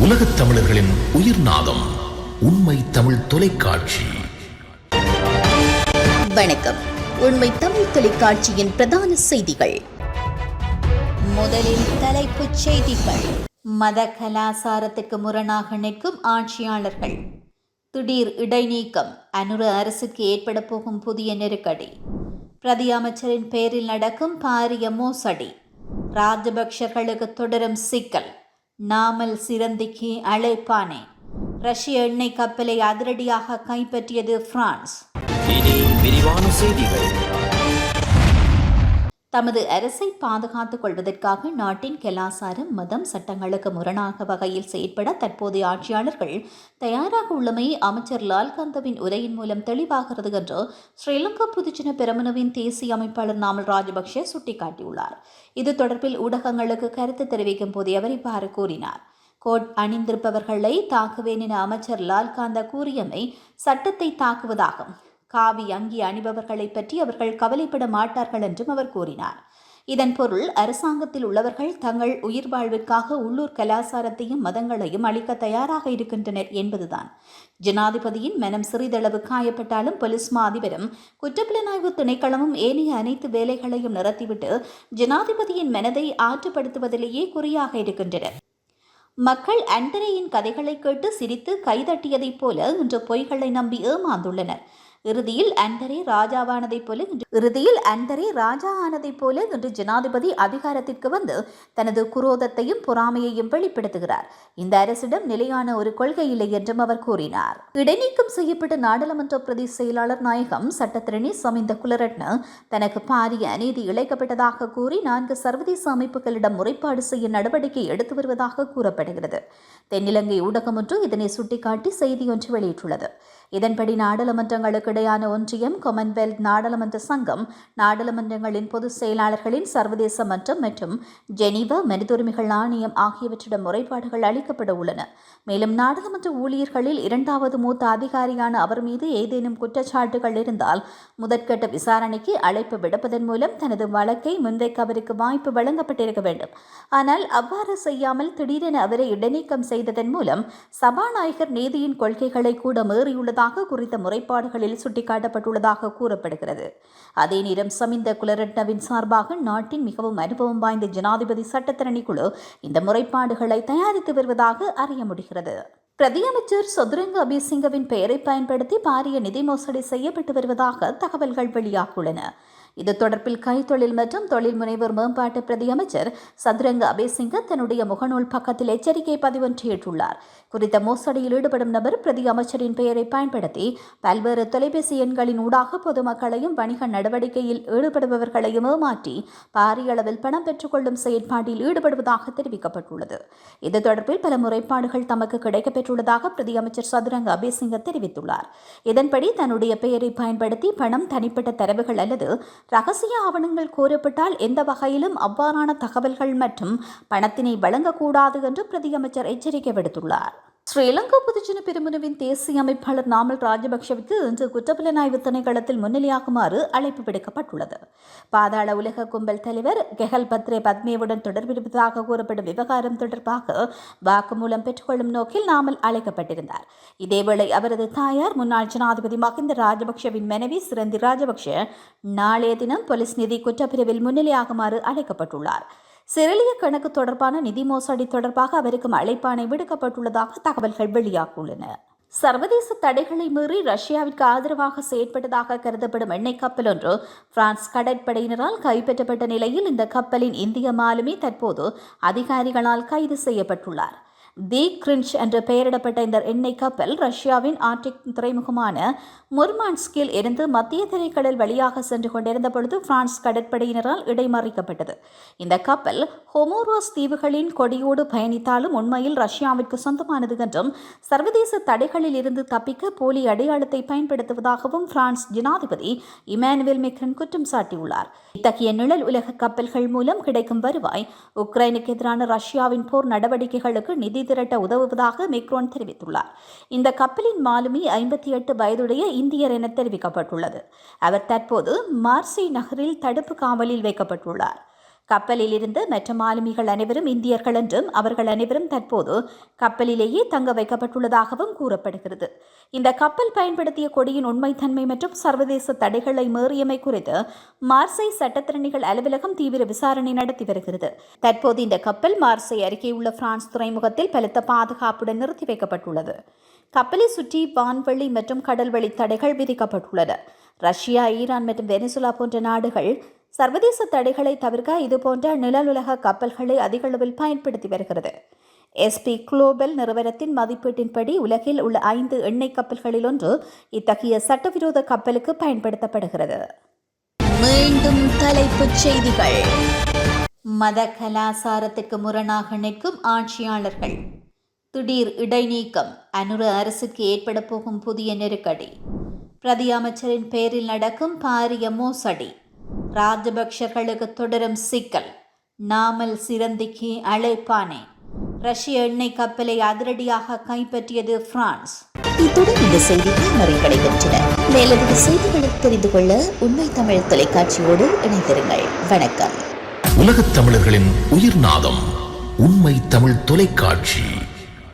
உலகத் தமிழர்களின் உயிர் நாதம் உண்மை தமிழ் தொலைக்காட்சி. வணக்கம். உண்மை தமிழ் தொலைக்காட்சியின் பிரதான செய்திகள். முதலில் தலைப்புச் செய்திகள். மத கலாசாரத்துக்கு முரணாக நிற்கும் ஆட்சியாளர்கள். திடீர் இடைநீக்கம். அனுர அரசுக்கு ஏற்பட போகும் புதிய நெருக்கடி. பிரதி அமைச்சரின் பெயரில் நடக்கும் பாரிய மோசடி. ராஜபக்ஷர்களுக்கு தொடரும் சிக்கல். நாமல் சிரந்திக்கு அழைப்பானே. ரஷ்ய எண்ணெய் கப்பலை அதிரடியாக கைப்பற்றியது பிரான்ஸ். இனி விரிவான செய்திகள். தமது அரசை பாதுகாத்துக் கொள்வதற்காக நாட்டின் கலாசாரம் மதம் சட்டங்களுக்கு முரணாக வகையில் செயற்பட தற்போதைய ஆட்சியாளர்கள் தயாராக உள்ளமை அமைச்சர் லால்காந்தவின் உரையின் மூலம் தெளிவாகிறது என்று ஸ்ரீலங்கா பொதுஜன பெருமனவின் தேசிய அமைப்பாளர் நாமல் ராஜபக்ஷ சுட்டிக்காட்டியுள்ளார். இது தொடர்பில் ஊடகங்களுக்கு கருத்து தெரிவிக்கும் போதே அவர் இவ்வாறு கூறினார். கோட் அணிந்திருப்பவர்களை தாக்குவேன் என அமைச்சர் லால்காந்த கூறியமை சட்டத்தை தாக்குவதாகும். காவி அங்கி அணிபவர்களை பற்றி அவர்கள் கவலைப்பட மாட்டார்கள் என்றும் அவர் கூறினார். இதன் பொருள் அரசாங்கத்தில் உள்ளவர்கள் தங்கள் உயிர் வாழ்விற்காக உள்ளூர் கலாசாரத்தையும் மதங்களையும் அளிக்க தயாராக இருக்கின்றனர் என்பதுதான். ஜனாதிபதியின் மனம் சிறிதளவு காயப்பட்டாலும் போலீஸ் மா அதிபரும் குற்றப்புலனாய்வு திணைக்களமும் ஏனைய அனைத்து வேலைகளையும் நிறுத்திவிட்டு ஜனாதிபதியின் மனதை ஆற்றுப்படுத்துவதிலேயே குறியாக இருக்கின்றனர். மக்கள் அண்டரையின் கதைகளை கேட்டு சிரித்து கைதட்டியதைப் போல இன்று பொய்களை நம்பி ஏமாந்துள்ளனர். இறுதியில் அண்டரே ராஜாவானதைப் போல இறுதியில் அண்டரே ராஜா ஆனதைப் போல இன்று ஜனாதிபதி அதிகாரத்திற்கு வந்து தனது குரோதத்தையும் பொறாமையையும் வெளிப்படுத்துகிறார். இந்த அரசிடம் நிலையான ஒரு கொள்கை இல்லை என்றும் அவர் கூறினார். இடைநீக்கம் செய்யப்பட்ட நாடாளுமன்ற பிரதி செயலாளர் நாயகம் சட்டத்திரணி சமிந்த குலரட்ன தனக்கு பாரிய அநீதி இழைக்கப்பட்டதாக கூறி நான்கு சர்வதேச அமைப்புகளிடம் முறைப்பாடு செய்ய நடவடிக்கை எடுத்து வருவதாக கூறப்படுகிறது. தென்னிலங்கை ஊடகம் ஒன்று இதனை சுட்டிக்காட்டி செய்தி ஒன்று வெளியிட்டுள்ளது. இதன்படி நாடாளுமன்றங்களுக்கு இடையான ஒன்றியம் காமன்வெல்த் நாடாளுமன்ற சங்கம் நாடாளுமன்றங்களின் பொதுச் செயலாளர்களின் சர்வதேச மன்றம் மற்றும் ஜெனீவா மனிதுரிமைகள் ஆணையம் ஆகியவற்றிடம் முறைப்பாடுகள் அளிக்கப்பட உள்ளன. மேலும் நாடாளுமன்ற ஊழியர்களில் இரண்டாவது மூத்த அதிகாரியான அவர் மீது ஏதேனும் குற்றச்சாட்டுகள் இருந்தால் முதற்கட்ட விசாரணைக்கு அழைப்பு விடுப்பதன் மூலம் தனது வழக்கை முன்வைக்க அவருக்கு வாய்ப்பு வழங்கப்பட்டிருக்க வேண்டும். ஆனால் அவ்வாறு செய்யாமல் திடீரென அவரை இடைநீக்கம் செய்ததன் மூலம் சபாநாயகர் நீதியின் கொள்கைகளை கூட மீறியுள்ளதாக குறித்த முறைப்பாடுகளில் சுட்டிக்காட்டப்பட்டுள்ளதாக கூறப்படுகிறது. அதே நேரம் சமிந்த குலரட்னவின் சார்பாக நாட்டின் மிகவும் அனுபவம் வாய்ந்த ஜனாதிபதி சட்டத்தரணி குழு இந்த முறைப்பாடுகளை தயாரித்து வருவதாக அறிய முடிகிறது. பிரதியமைச்சர் சதுரங்க அபிசிங்கவின் பெயரை பயன்படுத்தி பாரிய நிதி மோசடி செய்யப்பட்டு வருவதாக தகவல்கள் வெளியாகியுள்ளன. இது தொடர்பில் கைத்தொழில் மற்றும் தொழில் முனைவோர் மேம்பாட்டு பிரதி அமைச்சர் சதுரங்க அபேசிங்க தன்னுடைய முகநூல் பக்கத்தில் எச்சரிக்கை பதிவொன்றியிட்டுள்ளார். குறித்த மோசடியில் ஈடுபடும் நபர் பிரதி அமைச்சரின் பெயரை பயன்படுத்தி பல்வேறு தொலைபேசி எண்களின் ஊடாக பொதுமக்களையும் வணிக நடவடிக்கையில் ஈடுபடுபவர்களையும் ஏமாற்றி பாரிய அளவில் பணம் பெற்றுக்கொள்ளும் செயற்பாட்டில் ஈடுபடுவதாக தெரிவிக்கப்பட்டுள்ளது. இது தொடர்பில் பல முறைப்பாடுகள் தமக்கு கிடைக்கப்பெற்றுள்ளதாக பிரதி அமைச்சர் சதுரங்க அபேசிங்க தெரிவித்துள்ளார். இதன்படி தன்னுடைய பெயரை பயன்படுத்தி பணம் தனிப்பட்ட தரவுகள் அல்லது ரகசிய ஆவணங்கள் கோரப்பட்டால் எந்த வகையிலும் அவ்வாறான தகவல்கள் மற்றும் பணத்தினை வழங்கக்கூடாது என்று பிரதியமைச்சர் எச்சரிக்கை விடுத்துள்ளார். ஸ்ரீலங்கா பொதுஜன பெருமுனவின் தேசிய அமைப்பாளர் நாமல் ராஜபக்ஷவுக்கு இன்று குற்றப்புலனாய்வு திணைக்களத்தில் முன்னிலையாகுமாறு அழைப்பு விடுக்கப்பட்டுள்ளது பாதாள உலக கும்பல் தலைவர் கெஹல் பத்ரே பத்மேவுடன் தொடர்பிருப்பதாக கூறப்படும் விவகாரம் தொடர்பாக வாக்குமூலம் பெற்றுக்கொள்ளும் நோக்கில் நாமல் அழைக்கப்பட்டிருந்தார் இதேவேளை அவரது தாயார் முன்னாள் ஜனாதிபதி மஹிந்த ராஜபக்ஷவின் மனைவி சிரந்தி ராஜபக்ஷ நாளைய தினம் போலீஸ் நிதி குற்றப்பிரிவில் முன்னிலையாகுமாறு அழைக்கப்பட்டுள்ளார் சிறிலிய கணக்கு தொடர்பான நிதி மோசடி தொடர்பாக அவருக்கு அழைப்பானை விடுக்கப்பட்டுள்ளதாக தகவல்கள் வெளியாகியுள்ளன. சர்வதேச தடைகளை மீறி ரஷ்யாவிற்கு ஆதரவாக செயற்பட்டதாக கருதப்படும் எண்ணெய் கப்பல் ஒன்று பிரான்ஸ் கடற்படையினரால் கைப்பற்றப்பட்ட நிலையில் இந்த கப்பலின் இந்திய மாலுமி தற்போது அதிகாரிகளால் கைது செய்யப்பட்டுள்ளார். தி கிரின்ச் என்று பெயரிடப்பட்ட இந்த எண்ணெய் கப்பல் ரஷ்யாவின் ஆர்டிக் துறைமுகமான முர்மான்ஸ்கில் இருந்து மத்திய திரைக்கடல் வழியாக சென்று கொண்டிருந்த பொழுது பிரான்ஸ் கடற்படையினரால் இடைமறிக்கப்பட்டது. இந்த கப்பல் ஹொமோரோஸ் தீவுகளின் கொடியோடு பயணித்தாலும் உண்மையில் ரஷ்யாவிற்கு சொந்தமானது என்றும் சர்வதேச தடைகளில் இருந்து தப்பிக்க போலி அடையாளத்தை பயன்படுத்துவதாகவும் பிரான்ஸ் ஜனாதிபதி இமானுவேல் மெக்ரன் குற்றம் சாட்டியுள்ளார். இத்தகைய நிழல் உலக கப்பல்கள் மூலம் கிடைக்கும் வருவாய் உக்ரைனுக்கு எதிரான ரஷ்யாவின் போர் நடவடிக்கைகளுக்கு நிதி திரட்ட உதவுவதாக மெக்ரோன் தெரிவித்துள்ளார். இந்த கப்பலின் மாலுமி ஐம்பத்தி எட்டு வயதுடைய இந்தியர் என தெரிவிக்கப்பட்டுள்ளது. அவர் தற்போது மார்சி நகரில் தடுப்பு காவலில் வைக்கப்பட்டுள்ளார். கப்பலில் இருந்து மற்ற மாலுமிகள் அனைவரும் இந்தியர்கள் என்றும் அவர்கள் அனைவரும் தற்போது கப்பலிலேயே தங்க வைக்கப்பட்டுள்ளதாகவும் கூறப்படுகிறது. இந்த கப்பல் பயன்படுத்திய கொடியின் உண்மைத்தன்மை மற்றும் சர்வதேச தடைகளை மீறியமை குறித்து மார்சை சட்டத்திறனிகள் அலுவலகம் தீவிர விசாரணை நடத்தி வருகிறது. தற்போது இந்த கப்பல் மார்சை அருகே உள்ள பிரான்ஸ் துறைமுகத்தில் பலத்த பாதுகாப்புடன் நிறுத்தி வைக்கப்பட்டுள்ளது. கப்பலை சுற்றி வான்வெளி மற்றும் கடல்வழி தடைகள் விதிக்கப்பட்டுள்ளன. ரஷ்யா ஈரான் மற்றும் வெனிசுலா போன்ற நாடுகள் சர்வதேச தடைகளை தவிர்க்க இதுபோன்ற நிழலுலக கப்பல்களை அதிக அளவில் பயன்படுத்தி வருகிறது. எஸ்பி குளோபல் நிறுவனத்தின் மதிப்பீட்டின்படி உலகில் உள்ள ஐந்து எண்ணெய் கப்பல்களில் ஒன்று இத்தகைய சட்டவிரோத கப்பலுக்கு பயன்படுத்தப்படுகிறது. மீண்டும் தலைப்புச் செய்திகள். மத கலாசாரத்திற்கு முரணாக நிற்கும் ஆட்சியாளர்கள். திடீர் இடைநீக்கம் அனுர அரசுக்கு ஏற்பட போகும் புதிய நெருக்கடி. பிரதி அமைச்சரின் பேரில் நடக்கும் பாரிய மோசடி. ராஜபக்ஷர்களுக்கு தொடரும் சிக்கல். நாமல் சிரந்திக்கு அழைப்பானே. ரஷ்ய எண்ணெய் கப்பலை அதிரடியாக கைப்பற்றியது பிரான்ஸ். இத்துடன் இந்த செய்திகள் நிறைவடைகின்றன மேலதிக செய்திகளை தெரிந்து கொள்ள உண்மை தமிழ் தொலைக்காட்சியோடு இணைந்திருங்கள். வணக்கம். உலகத் தமிழர்களின் உயிர்நாதம் உண்மை தமிழ் தொலைக்காட்சி.